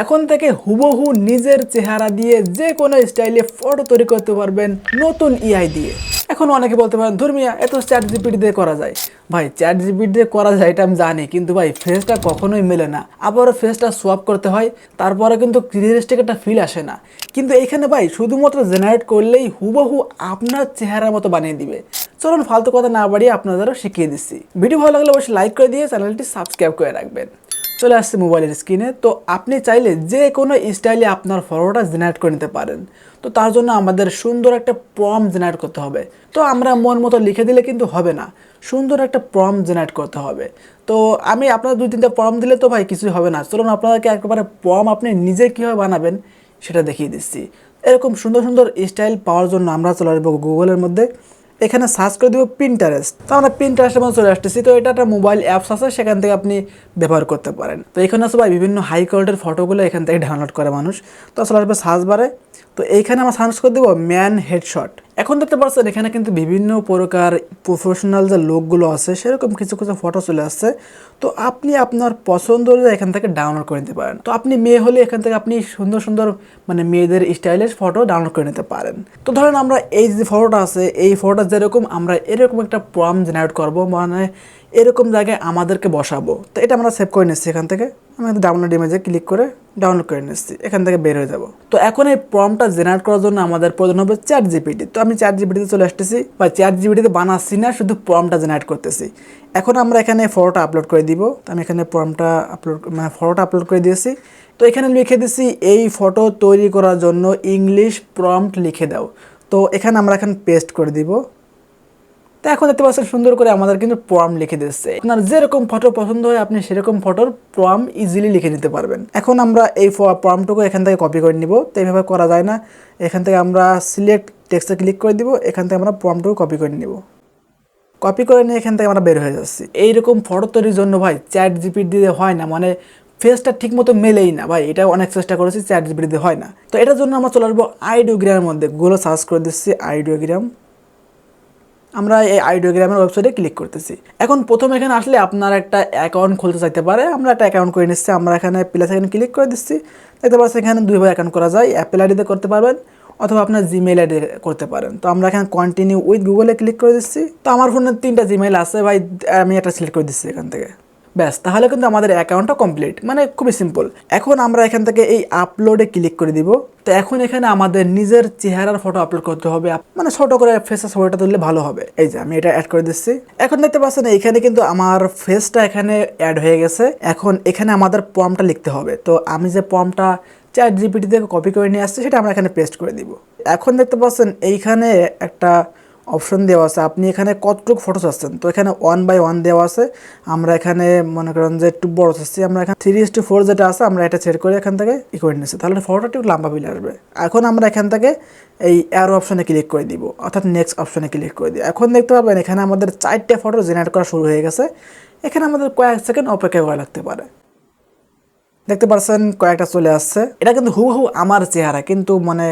এখন থেকে হুবহু নিজের চেহারা দিয়ে যে কোনো স্টাইলে ফটো তৈরি করতে পারবেন নতুন ইআই দিয়ে। এখন অনেকে বলতে পারেন ধর্মিয়া এত চ্যাট জিপিটি দিয়ে করা যায়। ভাই চ্যাট জিপিটি দিয়ে করা যায় এটা আমি জানি, কিন্তু ভাই ফেসটা কখনোই মেলে না। আবারও ফেসটা সোয়াপ করতে হয়, তারপরে কিন্তু রিয়েলিস্টিক একটা ফিল আসে না। কিন্তু এখানে ভাই, শুধুমাত্র জেনারেট করলেই হুবহু আপনার চেহারার মতো বানিয়ে দিবে। চলুন ফালতু কথা না বাড়িয়ে আপনাদেরও শিখিয়ে দিচ্ছি। ভিডিও ভালো লাগলে অবশ্যই লাইক করে দিয়ে চ্যানেলটি সাবস্ক্রাইব করে রাখবেন। চলে আসছে মোবাইলের স্ক্রিনে তো আপনি চাইলে যে কোনো স্টাইলে আপনার ফটোটা জেনারেট করে নিতে পারেন। তো তার জন্য আমাদের সুন্দর একটা প্রম জেনারেট করতে হবে। তো আমরা মন মতো লিখে দিলে কিন্তু হবে না। সুন্দর একটা প্রম জেনারেট করতে হবে। তো আমি আপনার দুই তিনটা প্রম দিলে তো ভাই কিছুই হবে না। চলুন আপনাদেরকে একেবারে প্রম আপনি নিজে কীভাবে বানাবেন সেটা দেখিয়ে দিচ্ছি। এরকম সুন্দর সুন্দর স্টাইল পাওয়ার জন্য আমরা চলে আসব গুগলের মধ্যে। এখানে সার্চ করে দেবো প্রিন্টারেস্ট তো আমরা প্রিন্টারেস্ট মধ্যে চলে আসতেছি। তো এটা একটা মোবাইল অ্যাপস আছে, সেখান থেকে আপনি ব্যবহার করতে পারেন। তো এখানে ভাই, বিভিন্ন হাই কোয়ালিটির ফটোগুলো এখান থেকে ডাউনলোড করে মানুষ। তো আসলে আসবে সার্চ বারে তো এইখানে আমরা সার্চ করে দেবো ম্যান হেডশট। এখন দেখতে পাচ্ছেন এখানে কিন্তু বিভিন্ন প্রকার প্রফেশনাল যে লোকগুলো আছে, সেরকম কিছু কিছু ফটো চলে আসছে। তো আপনি আপনার পছন্দ অনুযায়ী এখান থেকে ডাউনলোড করে নিতে পারেন। তো আপনি মেয়ে হলে এখান থেকে আপনি সুন্দর সুন্দর মানে মেয়েদের স্টাইলের ফটো ডাউনলোড করে নিতে পারেন। তো ধরেন আমরা এই যে ফটোটা আছে, এই ফটোটা যেরকম আমরা এরকম একটা প্রম জেনারেট করব মানে এরকম জায়গায় আমাদেরকে বসাবো। তো এটা আমরা সেভ করে নিচ্ছি এখান থেকে। আমি ডাউনলোড ইমেজে ক্লিক করে ডাউনলোড করে নিচ্ছি এখান থেকে বের হয়ে যাব। তো এখন এই প্রমটা জেনারেট করার জন্য আমাদের প্রয়োজন হবে চ্যাট জিপিটি তো আমি চ্যাট জিপিটিতে চলে আসতেছি, বা চ্যাট জিপিটিতে বানাচ্ছি না, শুধু প্রমটা জেনারেট করতেছি। এখন আমরা এখানে ফটোটা আপলোড করে দিব। তো আমি এখানে প্রমটা আপলোড মানে ফটোটা আপলোড করে দিয়েছি। তো এখানে লিখে দিচ্ছি এই ফটো তৈরি করার জন্য ইংলিশ প্রম্পট লিখে দাও। তো এখানে আমরা এখন পেস্ট করে দিব। তো এখন দেখতে পাচ্ছেন সুন্দর করে আমাদের কিন্তু প্রম লিখে দিচ্ছে আপনার যেরকম ফটো পছন্দ হয়, আপনি সেরকম ফটোর প্রম ইজিলি লিখে নিতে পারবেন। এখন আমরা এই প্রমটুকু এখান থেকে কপি করে নিব। তো এইভাবে করা যায় না। এখান থেকে আমরা সিলেক্ট টেক্সটে ক্লিক করে দিব। এখান থেকে আমরা প্রমটুকু কপি করে নিব। কপি করে নিয়ে এখান থেকে আমরা বের হয়ে যাচ্ছি। এইরকম ফটো তৈরির জন্য ভাই চ্যাট জিপি দিয়ে হয় না। মানে ফেসটা ঠিক মতো মেলেই না। ভাই এটা অনেক চেষ্টা করেছি চ্যাট জিপি দিয়ে হয় না। তো এটার জন্য আমরা চলে আসব আইডিওগ্রামের মধ্যে। গুলো সার্চ করে দিচ্ছি আইডিওগ্রাম আমরা এই আইডিওগ্রামের ওয়েবসাইটে ক্লিক করতেছি। এখন প্রথম এখানে আসলে আপনার একটা অ্যাকাউন্ট খুলতে চাইতে পারে। আমরা একটা অ্যাকাউন্ট করে নিচ্ছি। আমরা এখানে প্লাস এখানে ক্লিক করে দিচ্ছি। দেখতে পাচ্ছি এখানে দুইভাবে অ্যাকাউন্ট করা যায়। অ্যাপেল আইডিতে করতে পারবেন অথবা আপনার জিমেল আইডি করতে পারেন। তো আমরা এখানে কন্টিনিউ উইথ গুগলে ক্লিক করে দিচ্ছি। তো আমার ফোনে তিনটা জিমেইল আছে। ভাই, আমি একটা সিলেক্ট করে দিচ্ছি এখান থেকে। ব্যাস, তাহলে কিন্তু আমাদের অ্যাকাউন্টটা কমপ্লিট মানে খুবই সিম্পল এখন আমরা এখান থেকে এই আপলোডে ক্লিক করে দিব। তো এখন এখানে আমাদের নিজের চেহারার ফটো আপলোড করতে হবে। মানে ছোট করে ফেসের ছবিটা তুললে ভালো হবে। এই যে, আমি এটা অ্যাড করে দিচ্ছি। এখন দেখতে পাচ্ছেন এখানে কিন্তু আমার ফেসটা এখানে অ্যাড হয়ে গেছে। এখন এখানে আমাদের পমটা লিখতে হবে। তো আমি যে পমটা চ্যাট জিপিটি থেকে কপি করে নিয়ে আসছি, সেটা আমরা এখানে পেস্ট করে দিব। এখন দেখতে পাচ্ছেন, এইখানে একটা অপশন দেওয়া আছে। আপনি এখানে কতটুকু ফটো চাচ্ছেন তো এখানে ওয়ান বাই ওয়ান দেওয়া আছে। আমরা এখানে মনে করেন যে একটু বড় চাচ্ছি আমরা এখানে থ্রি টু ফোর যেটা আছে, আমরা এটা সেট করে এখান থেকে ই করে নিচ্ছি তাহলে ফটোটা একটু লম্বা বিলে আসবে। এখন আমরা এখান থেকে এই অ্যারো অপশনে ক্লিক করে দিব। অর্থাৎ নেক্সট অপশনে ক্লিক করে দিই এখন দেখতে পাবেন এখানে আমাদের চারটে ফটো জেনারেট করা শুরু হয়ে গেছে। এখানে আমাদের কয়েক সেকেন্ড অপেক্ষা করা লাগতে পারে। দেখতে পাচ্ছেন কয়েকটা চলে আসছে। এটা কিন্তু হুবহু আমার চেহারা। কিন্তু মানে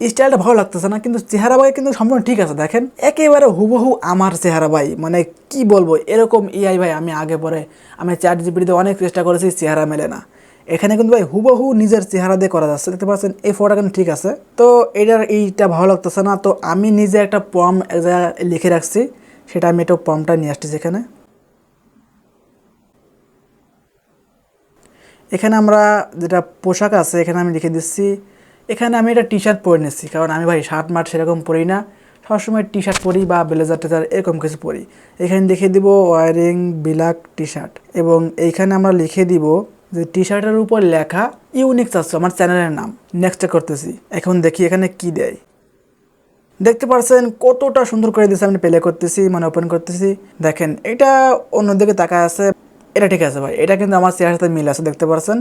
স্টাইলটা ভালো লাগতেছে না, কিন্তু চেহারা ভাই কিন্তু সম্পূর্ণ ঠিক আছে, দেখেন। একেবারে হুবহু আমার চেহারা ভাই মানে কি বলব, এরকম ইআই ভাই আমি আগে পরে, আমি চ্যাট জিপিটিতে অনেক চেষ্টা করেছি, চেহারা মেলে না। এখানে কিন্তু ভাই হুবহু নিজের চেহারা দিয়ে করা যাচ্ছে, দেখতে পাচ্ছেন, এই ফটোটা কিন্তু ঠিক আছে। তো এটার এইটা ভালো লাগতেছে না, তো আমি নিজে একটা পম এক জায়গায় লিখে রাখছি, সেটা আমি একটা পমটা নিয়ে আসছি এখানে। এখানে আমরা যেটা পোশাক আছে, এখানে আমি লিখে দিচ্ছি এখানে আমি একটা টি শার্ট পরে নিচ্ছি কারণ আমি ভাই শার্ট মার্ট সেরকম পরি না। সবসময় টি শার্ট পরি বা ব্লেজার টেজার এরকম কিছু পরি। এখানে লিখে দিব ওয়ারিং বিলাক টি শার্ট এবং এইখানে আমরা লিখে দিব যে টি শার্টের উপর লেখা ইউনিক চাচ্ছ আমার চ্যানেলের নাম। নেক্সটে করতেছি। এখন দেখি এখানে কি দেয়। দেখতে পাচ্ছেন কতটা সুন্দর করে দিয়েছে, আমি প্লে করতেছি মানে ওপেন করতেছি। দেখেন, এটা অন্যদিকে তাকায় আছে। এটা ঠিক আছে ভাই, এটা কিন্তু আমার চেহারার সাথে মিল আছে, দেখতে পাচ্ছেন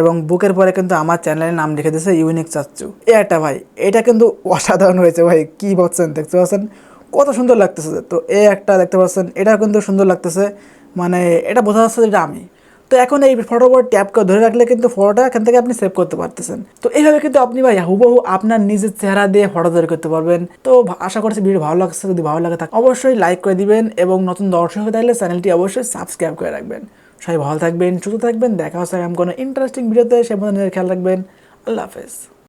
এবং বুকের পরে কিন্তু আমার চ্যানেলের নাম লিখে দিয়েছে ইউনিক চাচ্চু এ একটা ভাই, এটা কিন্তু অসাধারণ হয়েছে ভাই, কি বলছেন, দেখতে পাচ্ছেন? কত সুন্দর লাগতেছে তো এ একটা দেখতে পাচ্ছেন, এটা কিন্তু সুন্দর লাগতেছে মানে এটা বোঝা যাচ্ছে যে এটা আমি। তো এখন এই ফটোর উপর ট্যাপ করে ধরে রাখলে কিন্তু ফটোটা এখান থেকে আপনি সেভ করতে পারতেছেন। তো এইভাবে কিন্তু আপনি ভাই হুবহু আপনার নিজের চেহারা দিয়ে ফটো তৈরি করতে পারবেন। তো আশা করছি ভিডিও ভালো লাগছে, যদি ভালো লাগে থাকে, অবশ্যই লাইক করে দিবেন এবং নতুন দর্শক হয়ে থাকলে চ্যানেলটি অবশ্যই সাবস্ক্রাইব করে রাখবেন। সবাই ভালো থাকবেন, সুস্থ থাকবেন, দেখা হচ্ছে আগামী কোনো ইন্টারেস্টিং ভিডিওতে সে নিজের খেয়াল রাখবেন, আল্লাহ হাফেজ।